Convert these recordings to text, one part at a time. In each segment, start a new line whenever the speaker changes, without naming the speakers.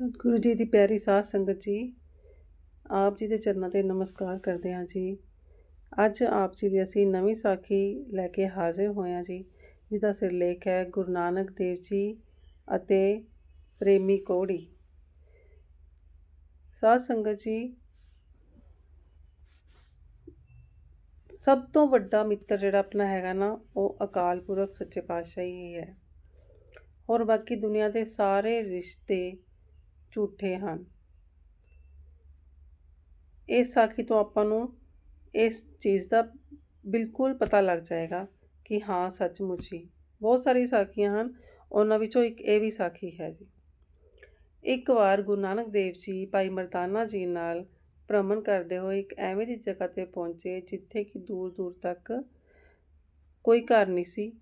ਸਤਿਗੁਰੂ ਜੀ ਦੀ ਪਿਆਰੀ ਸਾਧ ਸੰਗਤ ਜੀ, ਆਪ ਜੀ ਦੇ ਚਰਨਾਂ ਤੇ ਨਮਸਕਾਰ ਕਰਦੇ ਹਾਂ ਜੀ। ਅੱਜ ਆਪ ਜੀ ਦੀ ਅਸੀਂ ਨਵੀਂ ਸਾਖੀ ਲੈ ਕੇ ਹਾਜ਼ਰ ਹੋਏ ਹਾਂ ਜੀ, ਜਿਹਦਾ ਸਿਰਲੇਖ ਹੈ ਗੁਰੂ ਨਾਨਕ ਦੇਵ ਜੀ ਅਤੇ ਪ੍ਰੇਮੀ ਕੋੜੀ। ਸਾਧ ਸੰਗਤ ਜੀ, ਸਭ ਤੋਂ ਵੱਡਾ ਮਿੱਤਰ ਜਿਹੜਾ ਆਪਣਾ ਹੈਗਾ ਨਾ, ਉਹ ਅਕਾਲ ਪੁਰਖ ਸੱਚੇ ਪਾਤਸ਼ਾਹ ਹੀ ਹੈ। ਔਰ ਬਾਕੀ ਦੁਨੀਆ ਦੇ ਸਾਰੇ ਰਿਸ਼ਤੇ ਝੂਠੇ ਹਨ। ਇਸ ਸਾਖੀ ਤੋਂ ਆਪਾਂ ਨੂੰ ਇਸ ਚੀਜ਼ ਦਾ ਬਿਲਕੁਲ ਪਤਾ ਲੱਗ ਜਾਏਗਾ ਕਿ ਹਾਂ, ਸੱਚਮੁੱਚ ਹੀ ਬਹੁਤ ਸਾਰੀ ਸਾਖੀਆਂ ਹਨ। ਉਹਨਾਂ ਵਿੱਚੋਂ ਇੱਕ ਇਹ ਵੀ ਸਾਖੀ ਹੈ ਜੀ। ਇੱਕ ਵਾਰ ਗੁਰੂ ਨਾਨਕ ਦੇਵ ਜੀ ਭਾਈ ਮਰਦਾਨਾ ਜੀ ਨਾਲ ਭ੍ਰਮਣ ਕਰਦੇ ਹੋਏ ਇੱਕ ਐਵੇਂ ਦੀ ਜਗ੍ਹਾ ਤੇ ਪਹੁੰਚੇ ਜਿੱਥੇ ਕਿ ਦੂਰ ਦੂਰ ਤੱਕ ਕੋਈ ਘਰ ਨਹੀਂ ਸੀ,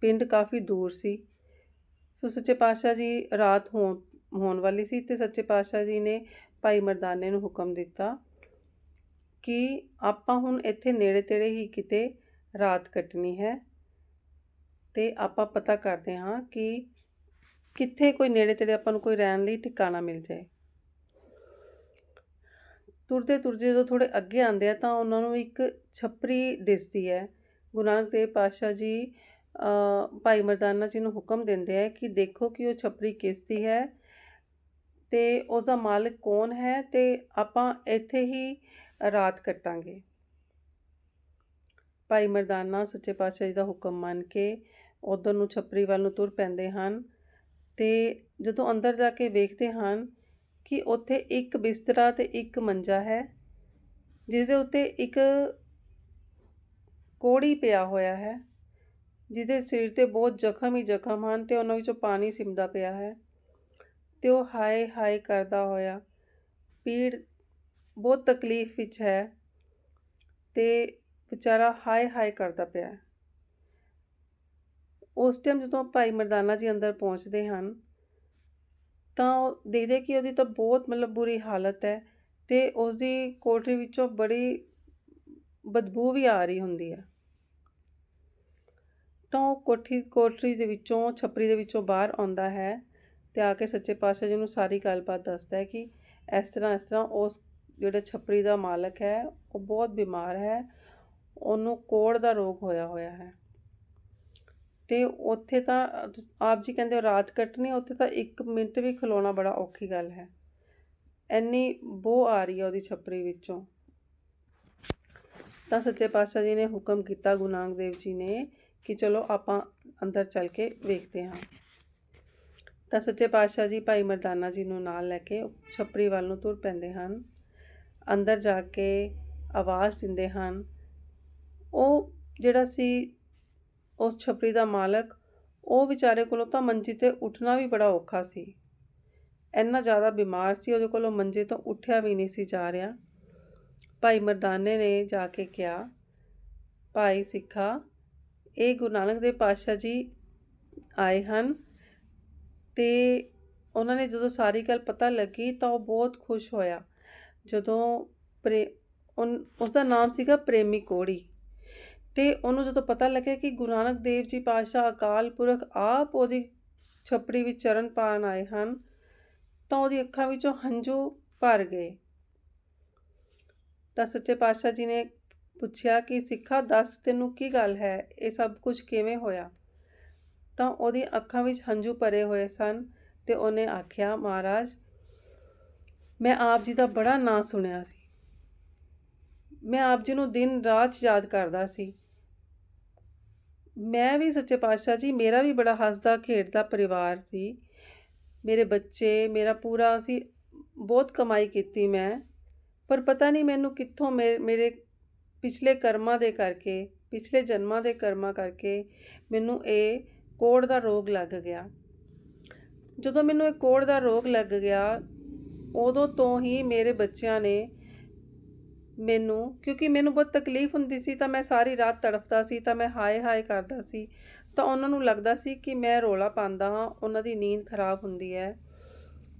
ਪਿੰਡ ਕਾਫੀ ਦੂਰ ਸੀ। ਸੋ ਸੱਚੇ ਪਾਤਸ਼ਾਹ ਜੀ ਰਾਤ ਹੋਣ ਹੋਣ ਵਾਲੀ ਸੀ ਤੇ ਸੱਚੇ ਪਾਤਸ਼ਾਹ ਜੀ ਨੇ ਭਾਈ ਮਰਦਾਨੇ ਨੂੰ ਹੁਕਮ ਦਿੱਤਾ ਕਿ ਆਪਾਂ ਹੁਣ ਇੱਥੇ ਨੇੜੇ ਤੇੜੇ ਹੀ ਕਿਤੇ ਰਾਤ ਕੱਟਣੀ ਹੈ ਤੇ ਆਪਾਂ ਪਤਾ ਕਰਦੇ ਹਾਂ ਕਿ ਕਿੱਥੇ ਕੋਈ ਨੇੜੇ ਤੇੜੇ ਆਪਾਂ ਨੂੰ ਕੋਈ ਰਹਿਣ ਲਈ ਟਿਕਾਣਾ ਮਿਲ ਜਾਏ। ਤੁਰਦੇ ਤੁਰਦੇ ਜਦੋਂ ਥੋੜੇ ਅੱਗੇ ਆਉਂਦੇ ਆ ਤਾਂ ਉਹਨਾਂ ਨੂੰ ਇੱਕ ਛਪਰੀ ਦਿਸਦੀ ਹੈ। ਗੁਰੂ ਨਾਨਕ ਦੇਵ ਪਾਤਸ਼ਾਹ ਜੀ ਭਾਈ ਮਰਦਾਨਾ ਜੀ ਨੂੰ ਹੁਕਮ ਦਿੰਦੇ ਆ ਕਿ ਦੇਖੋ ਕਿ ਉਹ ਛਪਰੀ ਕਿਸ ਦੀ ਹੈ ਅਤੇ ਉਸਦਾ ਮਾਲਕ ਕੌਣ ਹੈ ਅਤੇ ਆਪਾਂ ਇੱਥੇ ਹੀ ਰਾਤ ਕੱਟਾਂਗੇ। ਭਾਈ ਮਰਦਾਨਾ ਸੱਚੇ ਪਾਤਸ਼ਾਹ ਜੀ ਦਾ ਹੁਕਮ ਮੰਨ ਕੇ ਉਧਰ ਨੂੰ ਛਪਰੀ ਵੱਲ ਨੂੰ ਤੁਰ ਪੈਂਦੇ ਹਨ ਤੇ ਜਦੋਂ ਅੰਦਰ ਜਾ ਕੇ ਵੇਖਦੇ ਹਨ ਕਿ ਉੱਥੇ ਇੱਕ ਬਿਸਤਰਾ ਤੇ ਇੱਕ ਮੰਜਾ ਹੈ ਜਿਸ ਦੇ ਉੱਤੇ ਇੱਕ ਕੋੜੀ ਪਿਆ ਹੋਇਆ ਹੈ, ਜਿਹਦੇ ਸਿਰ ਤੇ ਬਹੁਤ ਜ਼ਖਮ ਹੀ ਜ਼ਖਮ ਹਨ ਤੇ ਉਹਨਾਂ ਵਿੱਚੋਂ ਪਾਣੀ ਸਿਮਦਾ ਪਿਆ ਹੈ। ਤੇ ਉਹ ਹਾਏ ਹਾਏ ਕਰਦਾ ਹੋਇਆ। ਪੀੜ ਬਹੁਤ ਤਕਲੀਫ ਵਿੱਚ ਹੈ ਅਤੇ ਵਿਚਾਰਾ ਹਾਏ ਹਾਏ ਕਰਦਾ ਪਿਆ ਉਸ ਟਾਈਮ ਜਦੋਂ ਭਾਈ ਮਰਦਾਨਾ ਜੀ ਅੰਦਰ ਪਹੁੰਚਦੇ ਹਨ, ਤਾਂ ਉਹ ਦੇਖਦੇ ਕਿ ਉਹਦੀ ਤਾਂ ਬਹੁਤ ਮਤਲਬ ਬੁਰੀ ਹਾਲਤ ਹੈ ਅਤੇ ਉਸ ਦੀ ਕੋਠਰੀ ਵਿੱਚੋਂ ਬੜੀ ਬਦਬੂ ਵੀ ਆ ਰਹੀ ਹੁੰਦੀ ਹੈ। ਤਾਂ ਉਹ ਕੋਠੀ ਕੋਠਰੀ ਦੇ ਵਿੱਚੋਂ, ਛਪਰੀ ਦੇ ਵਿੱਚੋਂ ਬਾਹਰ ਆਉਂਦਾ ਹੈ ਤੇ ਆ ਕੇ ਸੱਚੇ ਪਾਤਸ਼ਾਹ ਜੀ ਨੂੰ ਸਾਰੀ ਗੱਲਬਾਤ ਦੱਸਦਾ ਹੈ ਕਿ ਇਸ ਤਰ੍ਹਾਂ ਇਸ ਤਰ੍ਹਾਂ ਉਸ ਜਿਹੜੇ ਛਪਰੀ ਦਾ ਮਾਲਕ ਹੈ, ਉਹ ਬਹੁਤ ਬਿਮਾਰ ਹੈ, ਉਹਨੂੰ ਕੋੜ ਦਾ ਰੋਗ ਹੋਇਆ ਹੋਇਆ ਹੈ। ਤੇ ਉੱਥੇ ਤਾਂ, ਆਪ ਜੀ ਕਹਿੰਦੇ ਰਾਤ ਕੱਟਣੀ, ਉੱਥੇ ਤਾਂ 1 ਮਿੰਟ ਵੀ ਖਲੋਣਾ ਬੜਾ ਔਖੀ ਗੱਲ ਹੈ। ਐਨੀ ਬੋ ਆ ਰਹੀ ਹੈ ਉਹਦੀ ਛਪਰੀ ਵਿੱਚੋਂ। ਤਾਂ ਸੱਚੇ ਪਾਤਸ਼ਾਹ ਜੀ ਨੇ ਹੁਕਮ ਕੀਤਾ ਗੁਰੂ ਨਾਨਕ ਦੇਵ ਜੀ ਨੇ ਕਿ ਚਲੋ ਆਪਾਂ ਅੰਦਰ ਚੱਲ ਕੇ ਵੇਖਦੇ ਹਾਂ। ਤਾਂ ਸੱਚੇ ਪਾਤਸ਼ਾਹ ਜੀ ਭਾਈ ਮਰਦਾਨਾ ਜੀ ਨੂੰ ਨਾਲ ਲੈ ਕੇ ਛਪਰੀ ਵੱਲ ਨੂੰ ਤੁਰ ਪੈਂਦੇ ਹਨ। ਅੰਦਰ ਜਾ ਕੇ ਆਵਾਜ਼ ਦਿੰਦੇ ਹਨ। ਉਹ ਜਿਹੜਾ ਸੀ ਉਸ ਛਪਰੀ ਦਾ ਮਾਲਕ, ਉਹ ਵਿਚਾਰੇ ਕੋਲੋਂ ਤਾਂ ਮੰਜੀ ਤੇ ਉੱਠਣਾ ਵੀ ਬੜਾ ਔਖਾ ਸੀ। ਇੰਨਾ ਜ਼ਿਆਦਾ ਬਿਮਾਰ ਸੀ, ਉਹਦੇ ਕੋਲੋਂ ਮੰਜੇ ਤੋਂ ਉੱਠਿਆ ਵੀ ਨਹੀਂ ਸੀ ਜਾ ਰਿਹਾ। ਭਾਈ ਮਰਦਾਨੇ ਨੇ ਜਾ ਕੇ ਕਿਹਾ, ਭਾਈ ਸਿੱਖਾ, ਇਹ ਗੁਰੂ ਨਾਨਕ ਦੇਵ ਪਾਤਸ਼ਾਹ ਜੀ ਆਏ ਹਨ। ਤੇ ਉਹਨਾਂ ਨੇ ਜਦੋਂ ਸਾਰੀ ਗੱਲ ਪਤਾ ਲੱਗੀ ਤਾਂ ਉਹ ਬਹੁਤ ਖੁਸ਼ ਹੋਇਆ। ਜਦੋਂ ਪ੍ਰੇ ਉਸ ਦਾ ਨਾਮ ਸੀਗਾ ਪ੍ਰੇਮੀ ਕੋੜੀ। ਅਤੇ ਉਹਨੂੰ ਜਦੋਂ ਪਤਾ ਲੱਗਿਆ ਕਿ ਗੁਰੂ ਨਾਨਕ ਦੇਵ ਜੀ ਪਾਤਸ਼ਾਹ ਅਕਾਲ ਪੁਰਖ ਆਪ ਉਹਦੀ ਛਪੜੀ ਵਿੱਚ ਚਰਨ ਪਾਣ ਆਏ ਹਨ, ਤਾਂ ਉਹਦੀ ਅੱਖਾਂ ਵਿੱਚੋਂ ਹੰਝੂ ਭਰ ਗਏ। ਤਾਂ ਸੱਚੇ ਪਾਤਸ਼ਾਹ ਜੀ ਨੇ ਪੁੱਛਿਆ ਕਿ ਸਿੱਖਾ, ਦੱਸ ਤੈਨੂੰ ਕੀ ਗੱਲ ਹੈ? ਇਹ ਸਭ ਕੁਝ ਕਿਵੇਂ ਹੋਇਆ? ਤਾਂ ਉਹਦੀ ਅੱਖਾਂ ਵਿੱਚ ਹੰਝੂ ਭਰੇ ਹੋਏ ਸਨ ਤੇ ਉਹਨੇ ਆਖਿਆ, ਮਹਾਰਾਜ, ਮੈਂ ਆਪ ਜੀ ਦਾ ਬੜਾ ਨਾਂ ਸੁਣਿਆ ਸੀ। ਮੈਂ ਆਪ ਜੀ ਨੂੰ ਦਿਨ ਰਾਤ ਯਾਦ ਕਰਦਾ ਸੀ। ਮੈਂ ਵੀ ਸੱਚੇ ਪਾਤਸ਼ਾਹ ਜੀ, ਮੇਰਾ ਵੀ ਬੜਾ ਹੱਸਦਾ, ਖੇਡਦਾ ਪਰਿਵਾਰ ਸੀ। ਮੇਰੇ ਬੱਚੇ, ਮੇਰਾ ਪੂਰਾ ਸੀ, ਬਹੁਤ ਕਮਾਈ ਕੀਤੀ ਮੈਂ। ਪਰ ਪਤਾ ਨਹੀਂ ਮੈਨੂੰ ਕਿੱਥੋਂ ਮੇਰੇ ਪਿਛਲੇ ਕਰਮਾਂ ਦੇ ਕਰਕੇ, ਪਿਛਲੇ ਜਨਮਾਂ ਦੇ ਕਰਮਾਂ ਕਰਕੇ ਮੈਨੂੰ ਇਹ ਕੋੜ ਦਾ ਰੋਗ ਲੱਗ ਗਿਆ। ਜਦੋਂ ਮੈਨੂੰ ਇਹ ਕੋੜ ਦਾ ਰੋਗ ਲੱਗ ਗਿਆ, ਉਦੋਂ ਤੋਂ ਹੀ ਮੇਰੇ ਬੱਚਿਆਂ ਨੇ ਮੈਨੂੰ, ਕਿਉਂਕਿ ਮੈਨੂੰ ਬਹੁਤ ਤਕਲੀਫ ਹੁੰਦੀ ਸੀ, ਤਾਂ ਮੈਂ ਸਾਰੀ ਰਾਤ ਤੜਫਦਾ ਸੀ, ਤਾਂ ਮੈਂ ਹਾਏ ਹਾਏ ਕਰਦਾ ਸੀ। ਤਾਂ ਉਹਨਾਂ ਨੂੰ ਲੱਗਦਾ ਸੀ ਕਿ ਮੈਂ ਰੋਲਾ ਪਾਉਂਦਾ ਹਾਂ, ਉਹਨਾਂ ਦੀ ਨੀਂਦ ਖਰਾਬ ਹੁੰਦੀ ਹੈ।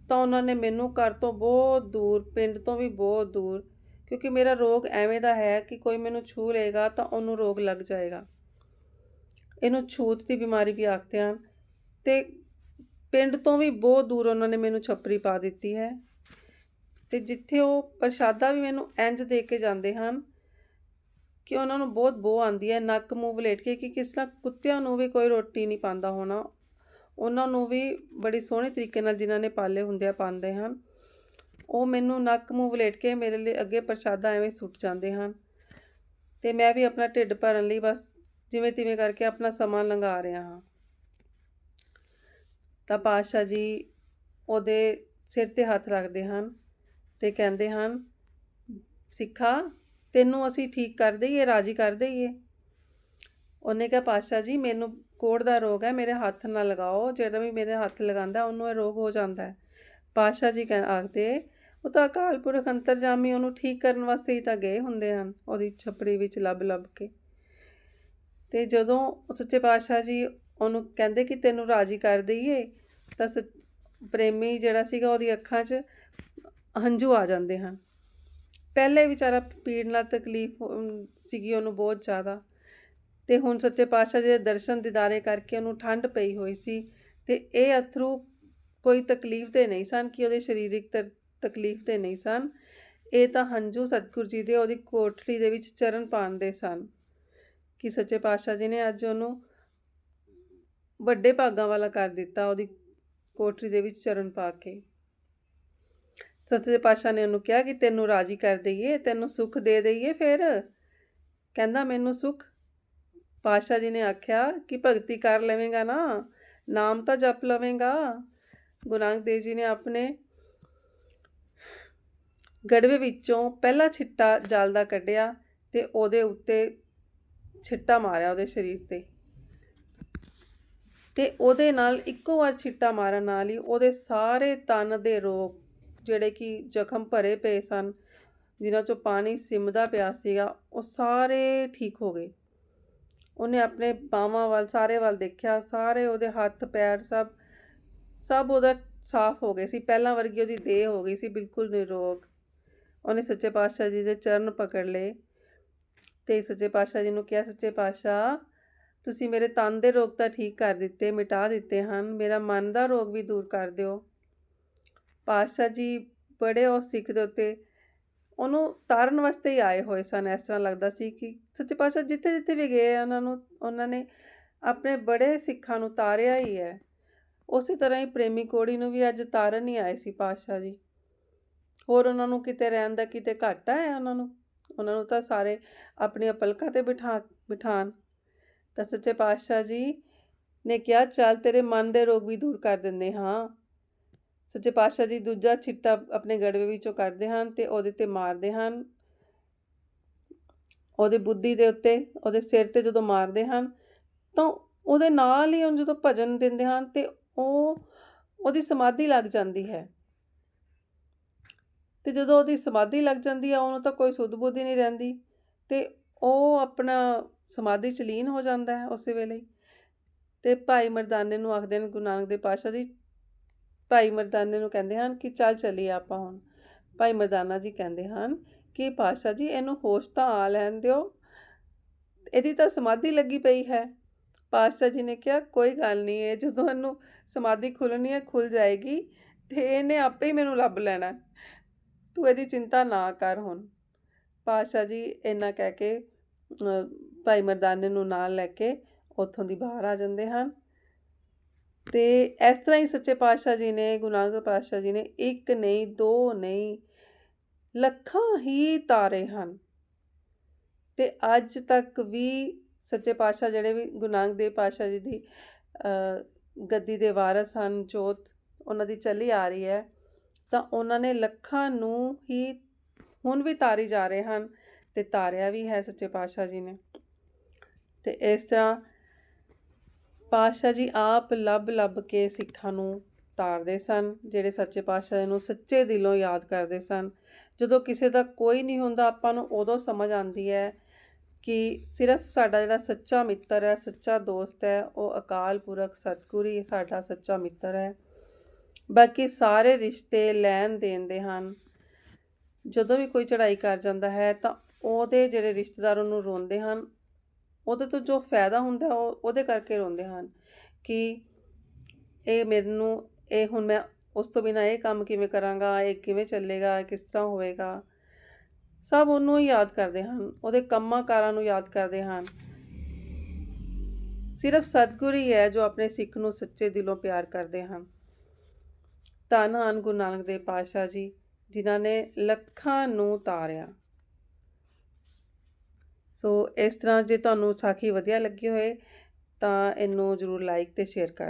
ਤਾਂ ਉਹਨਾਂ ਨੇ ਮੈਨੂੰ ਘਰ ਤੋਂ ਬਹੁਤ ਦੂਰ, ਪਿੰਡ ਤੋਂ ਵੀ ਬਹੁਤ ਦੂਰ, ਕਿਉਂਕਿ ਮੇਰਾ ਰੋਗ ਐਵੇਂ ਦਾ ਹੈ ਕਿ ਕੋਈ ਮੈਨੂੰ ਛੂ ਲਏਗਾ, ਤਾਂ ਉਹਨੂੰ ਰੋਗ ਲੱਗ ਜਾਏਗਾ। ਇਹਨੂੰ ਛੂਤ ਦੀ ਬਿਮਾਰੀ ਵੀ ਆਖਦੇ ਹਨ। ਤੇ ਪਿੰਡ ਤੋਂ ਵੀ ਬਹੁਤ ਦੂਰ ਉਹਨਾਂ ਨੇ ਮੈਨੂੰ ਛੱਪਰੀ ਪਾ ਦਿੱਤੀ ਹੈ। ਤੇ ਜਿੱਥੇ ਉਹ ਪ੍ਰਸ਼ਾਦਾ ਵੀ ਮੈਨੂੰ ਇੰਜ ਦੇ ਕੇ ਜਾਂਦੇ ਹਨ ਕਿ ਉਹਨਾਂ ਨੂੰ ਬਹੁਤ ਬੋ ਆਉਂਦੀ ਹੈ, ਨੱਕ ਮੂੰਹ ਵਲੇਟ ਕੇ ਕਿ ਕਿਸ ਤਰ੍ਹਾਂ ਕੁੱਤਿਆਂ ਨੂੰ ਵੀ ਕੋਈ ਰੋਟੀ ਨਹੀਂ ਪਾਉਂਦਾ ਹੋਣਾ। ਉਹਨਾਂ ਨੂੰ ਵੀ ਬੜੀ ਸੋਹਣੇ ਤਰੀਕੇ ਨਾਲ ਜਿਨ੍ਹਾਂ ਨੇ ਪਾਲੇ ਹੁੰਦੇ ਆ, ਪਾਉਂਦੇ ਹਨ। ਉਹ ਮੈਨੂੰ ਨੱਕ ਮੂੰਹ ਵਲੇਟ ਕੇ ਮੇਰੇ ਲਈ ਅੱਗੇ ਪ੍ਰਸ਼ਾਦਾ ਐਵੇਂ ਸੁੱਟ ਜਾਂਦੇ ਹਨ। ਤੇ ਮੈਂ ਵੀ ਆਪਣਾ ਢਿੱਡ ਭਰਨ ਲਈ ਬਸ ਜਿਵੇਂ ਤਿਵੇਂ ਕਰਕੇ ਆਪਣਾ ਸਮਾਂ ਲੰਘਾ ਰਿਹਾ ਹਾਂ। ਤਾਂ ਪਾਤਸ਼ਾਹ ਜੀ ਉਹਦੇ ਸਿਰ ਤੇ ਹੱਥ ਰੱਖਦੇ ਹਨ ਤੇ ਕਹਿੰਦੇ ਹਨ, ਸਿੱਖਾ, ਤੈਨੂੰ ਅਸੀਂ ਠੀਕ ਕਰ ਦਈਏ, ਰਾਜੀ ਕਰ ਦਈਏ। ਉਹਨੇ ਕਿਹਾ, ਪਾਤਸ਼ਾਹ ਜੀ, ਮੈਨੂੰ ਕੋੜ ਦਾ ਰੋਗ ਹੈ, ਮੇਰੇ ਹੱਥ ਨਾ ਲਗਾਓ, ਜਿਹੜਾ ਵੀ ਮੇਰੇ ਹੱਥ ਲਗਾਉਂਦਾ, ਉਹਨੂੰ ਇਹ ਰੋਗ ਹੋ ਜਾਂਦਾ ਹੈ। ਪਾਤਸ਼ਾਹ ਜੀ ਕਹਿ, ਆਖਦੇ, ਉਹ ਤਾਂ ਅਕਾਲ ਪੁਰਖ ਅੰਤਰਜਾਮੀ ਉਹਨੂੰ ਠੀਕ ਕਰਨ ਵਾਸਤੇ ਹੀ ਤਾਂ ਗਏ ਹੁੰਦੇ ਹਨ, ਉਹਦੀ ਛਪੜੀ ਵਿੱਚ ਲੱਭ ਲੱਭ ਕੇ। ਤੇ ਜਦੋਂ ਸੱਚੇ ਪਾਤਸ਼ਾਹ ਜੀ ਉਹਨੂੰ ਕਹਿੰਦੇ ਕਿ ਤੈਨੂੰ ਰਾਜੀ ਕਰ ਦਈਏ, ਤਾਂ ਸ ਪ੍ਰੇਮੀ ਜਿਹੜਾ ਸੀਗਾ ਉਹਦੀ ਅੱਖਾਂ 'ਚ ਹੰਝੂ ਆ ਜਾਂਦੇ ਹਨ। ਪਹਿਲੇ ਵਿਚਾਰਾ ਪੀੜ ਨਾਲ ਤਕਲੀਫ ਸੀਗੀ ਉਹਨੂੰ ਬਹੁਤ ਜ਼ਿਆਦਾ। ਤੇ ਹੁਣ ਸੱਚੇ ਪਾਤਸ਼ਾਹ ਜੀ ਦੇ ਦਰਸ਼ਨ ਦਿਦਾਰੇ ਕਰਕੇ ਉਹਨੂੰ ਠੰਡ ਪਈ ਹੋਈ ਸੀ ਤੇ ਇਹ ਅਥਰੂ ਕੋਈ ਤਕਲੀਫ ਦੇ ਨਹੀਂ ਸਨ ਕਿ ਉਹਦੇ ਸਰੀਰਿਕ ਤ- ਤਕਲੀਫ 'ਤੇ ਨਹੀਂ ਸਨ। ਇਹ ਤਾਂ ਹੰਝੂ ਸਤਿਗੁਰ ਜੀ ਦੇ ਉਹਦੀ ਕੋਠੜੀ ਦੇ ਵਿੱਚ ਚਰਨ ਪਾਉਂਦੇ ਸਨ। ਕਿ ਸੱਚੇ ਪਾਤਸ਼ਾਹ ਜੀ ਨੇ ਅੱਜ ਉਹਨੂੰ ਵੱਡੇ ਭਾਗਾਂ ਵਾਲਾ ਕਰ ਦਿੱਤਾ ਉਹਦੀ ਕੋਠਰੀ ਦੇ ਵਿੱਚ ਚਰਨ ਪਾ ਕੇ। ਸੱਚੇ ਪਾਤਸ਼ਾਹ ਨੇ ਉਹਨੂੰ ਕਿਹਾ ਕਿ ਤੈਨੂੰ ਰਾਜੀ ਕਰ ਦਈਏ, ਤੈਨੂੰ ਸੁੱਖ ਦੇ ਦਈਏ, ਫਿਰ ਕਹਿੰਦਾ ਮੈਨੂੰ ਸੁੱਖ। ਪਾਤਸ਼ਾਹ ਜੀ ਨੇ ਆਖਿਆ ਕਿ ਭਗਤੀ ਕਰ ਲਵੇਂਗਾ ਨਾ, ਨਾਮ ਤਾਂ ਜਪ ਲਵੇਂਗਾ। ਗੁਰੂ ਨਾਨਕ ਦੇਵ ਜੀ ਨੇ ਆਪਣੇ ਗੜਵੇ ਵਿੱਚੋਂ ਪਹਿਲਾ ਛਿੱਟਾ ਜਲ ਦਾ ਕੱਢਿਆ ਤੇ ਉਹਦੇ ਉੱਤੇ ਛਿੱਟਾ ਮਾਰਿਆ ਉਹਦੇ ਸਰੀਰ ਤੇ। ਤੇ ਉਹਦੇ ਨਾਲ ਇੱਕੋ ਵਾਰ ਛਿੱਟਾ ਮਾਰਨ ਨਾਲ ਹੀ ਉਹਦੇ ਸਾਰੇ ਤਨ ਦੇ ਰੋਗ ਜਿਹੜੇ ਕਿ ਜ਼ਖਮ ਭਰੇ ਪਏ ਸਨ, ਜਿਨ੍ਹਾਂ ਚੋਂ ਪਾਣੀ ਸਿਮਦਾ ਪਿਆ ਸੀਗਾ, ਉਹ ਸਾਰੇ ਠੀਕ ਹੋ ਗਏ। ਉਹਨੇ ਆਪਣੇ ਬਾਹਾਂ ਵੱਲ, ਸਾਰੇ ਵੱਲ ਦੇਖਿਆ, ਸਾਰੇ ਉਹਦੇ ਹੱਥ, ਪੈਰ ਸਭ ਸਭ ਉਹਦਾ ਸਾਫ਼ ਹੋ ਗਏ ਸੀ। ਪਹਿਲਾਂ ਵਰਗੀ ਉਹਦੀ ਦੇਹ ਹੋ ਗਈ ਸੀ, ਬਿਲਕੁਲ ਨਿਰੋਗ। ਉਹਨੇ ਸੱਚੇ ਪਾਤਸ਼ਾਹ ਜੀ ਦੇ ਚਰਨ ਪਕੜ ਲਏ। ਤੇ ਸੱਚੇ ਪਾਤਸ਼ਾਹ ਜੀ ਨੂੰ ਕਿਹਾ, ਸੱਚੇ ਪਾਤਸ਼ਾਹ, ਤੁਸੀਂ ਮੇਰੇ ਤਨ ਦੇ ਰੋਗ ਤਾਂ ਠੀਕ ਕਰ ਦਿੱਤੇ, ਮਿਟਾ ਦਿੱਤੇ ਹਨ, ਮੇਰਾ ਮਨ ਦਾ ਰੋਗ ਵੀ ਦੂਰ ਕਰ ਦਿਓ। ਪਾਤਸ਼ਾਹ ਜੀ ਬੜੇ ਉਹ ਸਿੱਖ ਦੇ ਉੱਤੇ ਉਹਨੂੰ ਤਾਰਨ ਵਾਸਤੇ ਹੀ ਆਏ ਹੋਏ ਸਨ। ਇਸ ਤਰ੍ਹਾਂ ਲੱਗਦਾ ਸੀ ਕਿ ਸੱਚੇ ਪਾਤਸ਼ਾਹ ਜਿੱਥੇ ਜਿੱਥੇ ਵੀ ਗਏ ਉਹਨਾਂ ਨੂੰ, ਉਹਨਾਂ ਨੇ ਆਪਣੇ ਬੜੇ ਸਿੱਖਾਂ ਨੂੰ ਤਾਰਿਆ ਹੀ ਹੈ। ਉਸੇ ਤਰ੍ਹਾਂ ਹੀ ਪ੍ਰੇਮੀ ਕੋੜੀ ਨੂੰ ਵੀ ਅੱਜ ਤਾਰਨ ਹੀ ਆਏ ਸੀ ਪਾਤਸ਼ਾਹ ਜੀ। ਹੋਰ ਉਹਨਾਂ ਨੂੰ ਕਿਤੇ ਰਹਿਣ ਦਾ ਕਿਤੇ ਘਾਟਾ ਹੈ ਉਹਨਾਂ ਨੂੰ? ਉਹਨਾਂ ਨੂੰ ਤਾਂ ਸਾਰੇ ਆਪਣੀਆਂ ਪਲਕਾਂ ਤੇ ਬਿਠਾ ਬਿਠਾਣ ਤਾਂ ਸੱਚੇ ਪਾਤਸ਼ਾਹ ਜੀ ਨੇ ਕਿਹਾ, ਚੱਲ ਤੇਰੇ ਮਨ ਦੇ ਰੋਗ ਵੀ ਦੂਰ ਕਰ ਦਿੰਦੇ ਹਾਂ। ਸੱਚੇ ਪਾਤਸ਼ਾਹ ਜੀ ਦੂਜਾ ਛਿੱਟਾ ਆਪਣੇ ਗੜਵੇ ਵਿੱਚੋਂ ਕਰਦੇ ਹਨ ਤੇ ਉਹਦੇ ਤੇ ਮਾਰਦੇ ਹਨ। ਉਹਦੇ ਬੁੱਧੀ ਦੇ ਉੱਤੇ, ਉਹਦੇ ਸਿਰ ਤੇ ਜਦੋਂ ਮਾਰਦੇ ਹਨ, ਤਾਂ ਉਹਦੇ ਨਾਲ ਹੀ ਉਹਨੂੰ ਜਦੋਂ ਭਜਨ ਦਿੰਦੇ ਹਨ ਤੇ ਉਹ, ਉਹਦੀ ਸਮਾਧੀ ਲੱਗ ਜਾਂਦੀ ਹੈ। ਤੇ ਜਦੋਂ ਉਹਦੀ ਸਮਾਧੀ ਲੱਗ ਜਾਂਦੀ ਆ, ਉਹਨੂੰ ਤਾਂ ਕੋਈ ਸੁੱਧ ਬੁੱਧ ਹੀ ਨਹੀਂ ਰਹਿੰਦੀ ਤੇ ਉਹ ਆਪਣਾ ਸਮਾਧੀ ਚ ਲੀਨ ਹੋ ਜਾਂਦਾ ਹੈ ਉਸੇ ਵੇਲੇ ਹੀ। ਤੇ ਭਾਈ ਮਰਦਾਨੇ ਨੂੰ ਆਖਦੇ ਨੇ, ਗੁਰੂ ਨਾਨਕ ਦੇ ਪਾਤਸ਼ਾਹ ਜੀ, ਭਾਈ ਮਰਦਾਨੇ ਨੂੰ ਕਹਿੰਦੇ ਹਨ ਕਿ ਚੱਲ ਚੱਲੀਏ ਆਪਾਂ ਹੁਣ। ਭਾਈ ਮਰਦਾਨਾ ਜੀ ਕਹਿੰਦੇ ਹਨ ਕਿ ਪਾਤਸ਼ਾਹ ਜੀ, ਇਹਨੂੰ ਹੋਸ਼ ਤਾਂ ਆ ਲੈਣ ਦਿਓ, ਇਹਦੀ ਤਾਂ ਸਮਾਧੀ ਲੱਗੀ ਪਈ ਹੈ। ਪਾਤਸ਼ਾਹ ਜੀ ਨੇ ਕਿਹਾ, ਕੋਈ ਗੱਲ ਨਹੀਂ ਹੈ ਜਦੋਂ ਇਹਨੂੰ ਸਮਾਧੀ ਖੁੱਲਣੀ ਹੈ ਖੁੱਲ ਜਾਏਗੀ ਤੇ ਇਹਨੇ ਆਪੇ ਹੀ ਮੈਨੂੰ ਲੱਭ ਲੈਣਾ। ਤੂੰ ਇਹਦੀ ਚਿੰਤਾ ਨਾ ਕਰ ਹੁਣ। ਪਾਤਸ਼ਾਹ ਜੀ ਇੰਨਾ ਕਹਿ ਕੇ ਭਾਈ ਮਰਦਾਨੇ ਨੂੰ ਨਾਲ ਲੈ ਕੇ ਉੱਥੋਂ ਦੀ ਬਾਹਰ ਆ ਜਾਂਦੇ ਹਨ। ਤੇ ਇਸ ਤਰ੍ਹਾਂ ਹੀ ਸੱਚੇ ਪਾਤਸ਼ਾਹ ਜੀ ਨੇ, ਗੁਰੂ ਨਾਨਕ ਪਾਤਸ਼ਾਹ ਜੀ ਨੇ ਇੱਕ ਨਹੀਂ, ਦੋ ਨਹੀਂ, ਲੱਖਾਂ ਹੀ ਤਾਰੇ ਹਨ। ਤੇ ਅੱਜ ਤੱਕ ਵੀ ਸੱਚੇ ਪਾਤਸ਼ਾਹ ਜਿਹੜੇ ਵੀ ਗੁਰੂ ਨਾਨਕ ਦੇਵ ਪਾਤਸ਼ਾਹ ਜੀ ਦੀ ਗੱਦੀ ਦੇ ਵਾਰਸ ਹਨ, ਜੋਤ, ਉਹਨਾਂ ਦੀ ਚੱਲੀ ਆ ਰਹੀ ਹੈ। ਤਾਂ ਉਹਨਾਂ ਨੇ ਲੱਖਾਂ ਨੂੰ ਹੀ ਹੁਣ ਵੀ ਤਾਰੀ ਜਾ ਰਹੇ ਹਨ ਤੇ ਤਾਰਿਆ ਵੀ ਹੈ ਸੱਚੇ ਪਾਤਸ਼ਾਹ ਜੀ ਨੇ। ਤੇ ਇਸ ਤਰ੍ਹਾਂ ਪਾਤਸ਼ਾਹ ਜੀ ਆਪ ਲੱਭ ਲੱਭ ਕੇ ਸਿੱਖਾਂ ਨੂੰ ਤਾਰਦੇ ਸਨ, ਜਿਹੜੇ ਸੱਚੇ ਪਾਤਸ਼ਾਹ ਨੂੰ ਸੱਚੇ ਦਿਲੋਂ ਯਾਦ ਕਰਦੇ ਸਨ। ਜਦੋਂ ਕਿਸੇ ਦਾ ਕੋਈ ਨਹੀਂ ਹੁੰਦਾ, ਆਪਾਂ ਨੂੰ ਉਦੋਂ ਸਮਝ ਆਉਂਦੀ ਹੈ ਕਿ ਸਿਰਫ ਸਾਡਾ ਜਿਹੜਾ ਸੱਚਾ ਮਿੱਤਰ ਹੈ, ਸੱਚਾ ਦੋਸਤ ਹੈ, ਉਹ ਅਕਾਲ ਪੁਰਖ, ਸਤਿਗੁਰੂ ਹੀ ਸਾਡਾ ਸੱਚਾ ਮਿੱਤਰ ਹੈ। ਬਾਕੀ ਸਾਰੇ ਰਿਸ਼ਤੇ ਲੈਣ ਦੇਣ ਦੇ ਹਨ। ਜਦੋਂ ਵੀ ਕੋਈ ਚੜ੍ਹਾਈ ਕਰ ਜਾਂਦਾ ਹੈ ਤਾਂ ਉਹਦੇ ਜਿਹੜੇ ਰਿਸ਼ਤੇਦਾਰ ਉਹਨੂੰ ਰੋਂਦੇ ਹਨ, ਉਹਦੇ ਤੋਂ ਜੋ ਫਾਇਦਾ ਹੁੰਦਾ ਉਹ ਉਹਦੇ ਕਰਕੇ ਰੋਂਦੇ ਹਨ ਕਿ ਇਹ ਮੈਨੂੰ, ਇਹ ਹੁਣ ਮੈਂ ਉਸ ਤੋਂ ਬਿਨਾਂ ਇਹ ਕੰਮ ਕਿਵੇਂ ਕਰਾਂਗਾ, ਇਹ ਕਿਵੇਂ ਚੱਲੇਗਾ ਕਿਸ ਤਰ੍ਹਾਂ ਹੋਵੇਗਾ, ਸਭ ਉਹਨੂੰ ਹੀ ਯਾਦ ਕਰਦੇ ਹਨ, ਉਹਦੇ ਕੰਮਾਂ ਕਾਰਾਂ ਨੂੰ ਯਾਦ ਕਰਦੇ ਹਨ। ਸਿਰਫ ਸਤਿਗੁਰ ਹੀ ਹੈ ਜੋ ਆਪਣੇ ਸਿੱਖ ਨੂੰ ਸੱਚੇ ਦਿਲੋਂ ਪਿਆਰ ਕਰਦੇ ਹਨ। ਧੰਨ ਹਨ ਗੁਰੂ ਨਾਨਕ ਦੇਵ ਪਾਤਸ਼ਾਹ ਜੀ, ਜਿਨ੍ਹਾਂ ਨੇ ਲੱਖਾਂ ਨੂੰ ਤਾਰਿਆ। ਸੋ ਇਸ ਤਰ੍ਹਾਂ ਜੇ ਤੁਹਾਨੂੰ ਸਾਖੀ ਵਧੀਆ ਲੱਗੀ ਹੋਏ, ਤਾਂ ਇਹਨੂੰ ਜ਼ਰੂਰ ਲਾਈਕ ਤੇ ਸ਼ੇਅਰ ਕਰ